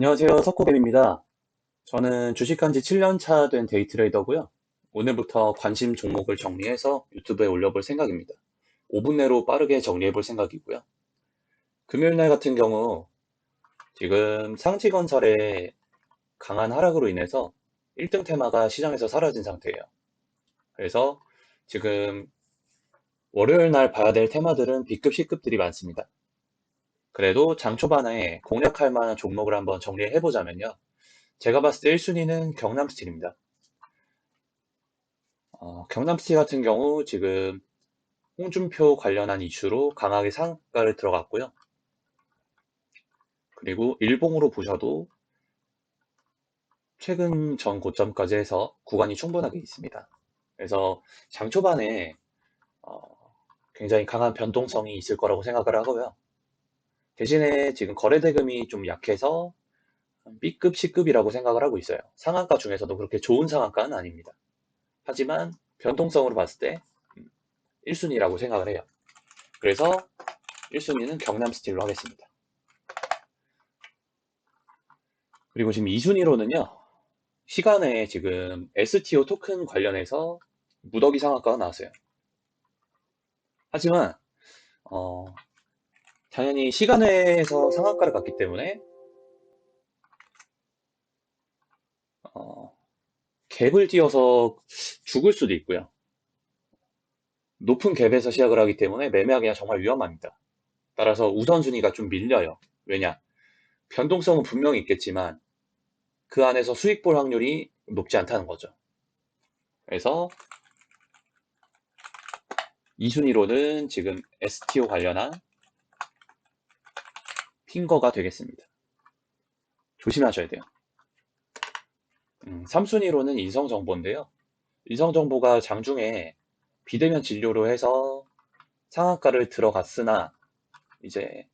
안녕하세요. 석고뱀입니다. 저는 주식한 지 7년 차 된 데이 트레이더고요. 오늘부터 관심 종목을 정리해서 유튜브에 올려볼 생각입니다. 5분 내로 빠르게 정리해볼 생각이고요. 금요일 날 같은 경우 지금 상지건설의 강한 하락으로 인해서 1등 테마가 시장에서 사라진 상태예요. 그래서 지금 월요일 날 봐야 될 테마들은 B급, C급들이 많습니다. 그래도 장 초반에 공략할 만한 종목을 한번 정리해 보자면요. 제가 봤을 때 1순위는 경남스틸입니다. 어, 경남스틸 같은 경우 지금 홍준표 관련한 이슈로 강하게 상가를 들어갔고요. 그리고 일봉으로 보셔도 최근 전 고점까지 해서 구간이 충분하게 있습니다. 그래서 장 초반에 어, 굉장히 강한 변동성이 있을 거라고 생각을 하고요. 대신에 지금 거래대금이 좀 약해서 B급, C급이라고 생각을 하고 있어요. 상한가 중에서도 그렇게 좋은 상한가는 아닙니다. 하지만 변동성으로 봤을 때 1순위라고 음, 생각을 해요. 그래서 1순위는 경남 스틸로 하겠습니다. 그리고 지금 2순위로는요. 시간에 지금 STO 토큰 관련해서 무더기 상한가가 나왔어요. 하지만 어, 당연히 시간에서 상한가를 갔기 때문에 어, 갭을 띄어서 죽을 수도 있고요. 높은 갭에서 시작을 하기 때문에 매매하기가 정말 위험합니다. 따라서 우선순위가 좀 밀려요. 왜냐? 변동성은 분명히 있겠지만 그 안에서 수익 볼 확률이 높지 않다는 거죠. 그래서 2순위로는 지금 STO 관련한 핑거가 되겠습니다. 조심하셔야 돼요. 음, 3순위로는 인성정보인데요. 인성정보가 장중에 비대면 진료로 해서 상한가를 들어갔으나 이제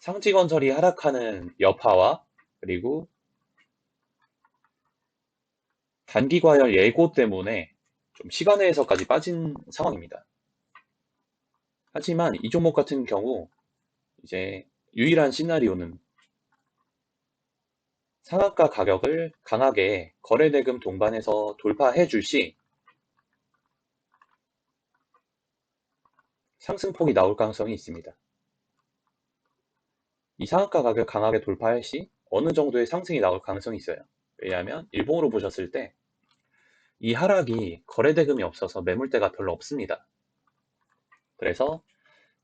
상지건설이 하락하는 여파와 그리고 단기과열 예고 때문에 좀 시간외에서까지 빠진 상황입니다. 하지만 이 종목 같은 경우 이제 유일한 시나리오는 상한가 가격을 강하게 거래대금 동반해서 돌파해 줄 시 상승폭이 나올 가능성이 있습니다. 이 상한가 가격 강하게 돌파할 시 어느 정도의 상승이 나올 가능성이 있어요. 왜냐하면 일봉으로 보셨을 때 이 하락이 거래대금이 없어서 매물대가 별로 없습니다. 그래서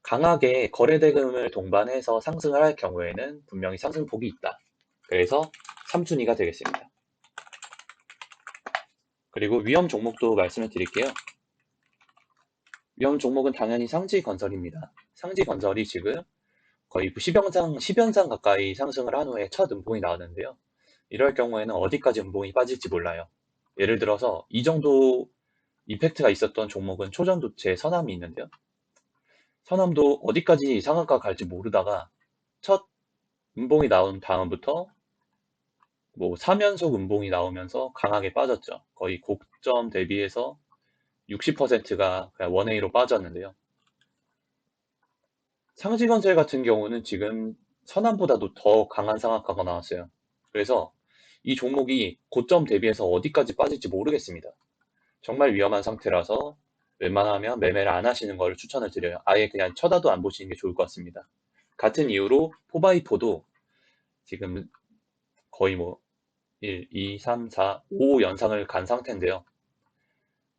강하게 거래대금을 동반해서 상승을 할 경우에는 분명히 상승폭이 있다. 그래서 3순위가 되겠습니다. 그리고 위험 종목도 말씀을 드릴게요. 위험 종목은 당연히 상지 건설입니다. 상지 건설이 지금 거의 10연상, 10연상 가까이 상승을 한 후에 첫 음봉이 나왔는데요. 이럴 경우에는 어디까지 음봉이 빠질지 몰라요. 예를 들어서 이 정도 이펙트가 있었던 종목은 초전도체 선암이 있는데요. 서남도 어디까지 상한가 갈지 모르다가 첫 음봉이 나온 다음부터 뭐 3연속 음봉이 나오면서 강하게 빠졌죠. 거의 고점 대비해서 60%가 그냥 원웨이로 빠졌는데요. 상지건설 같은 경우는 지금 선암보다도 더 강한 상한가가 나왔어요. 그래서 이 종목이 고점 대비해서 어디까지 빠질지 모르겠습니다. 정말 위험한 상태라서 웬만하면 매매를 안 하시는 걸 추천을 드려요. 아예 그냥 쳐다도 안 보시는 게 좋을 것 같습니다. 같은 이유로 포바이포도 지금 거의 뭐 1, 2, 3, 4, 5 연상을 간 상태인데요.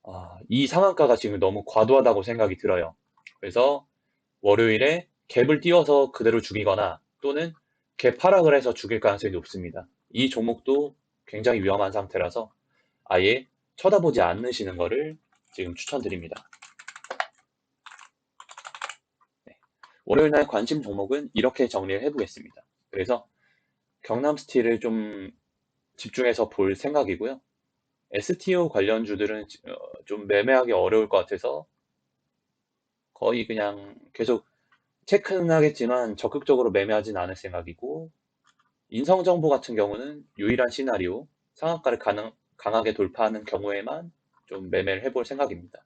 아, 이 상한가가 지금 너무 과도하다고 생각이 들어요. 그래서 월요일에 갭을 띄워서 그대로 죽이거나 또는 갭 하락을 해서 죽일 가능성이 높습니다. 이 종목도 굉장히 위험한 상태라서 아예 쳐다보지 않으시는 것을 지금 추천드립니다. 네. 월요일 날 관심 종목은 이렇게 정리를 해보겠습니다. 그래서 경남 스틸을 좀 집중해서 볼 생각이고요. STO 관련주들은 어, 좀 매매하기 어려울 것 같아서 거의 그냥 계속 체크는 하겠지만 적극적으로 매매하진 않을 생각이고 인성정보 같은 경우는 유일한 시나리오 상한가를 가능, 강하게 돌파하는 경우에만 좀 매매를 해볼 생각입니다.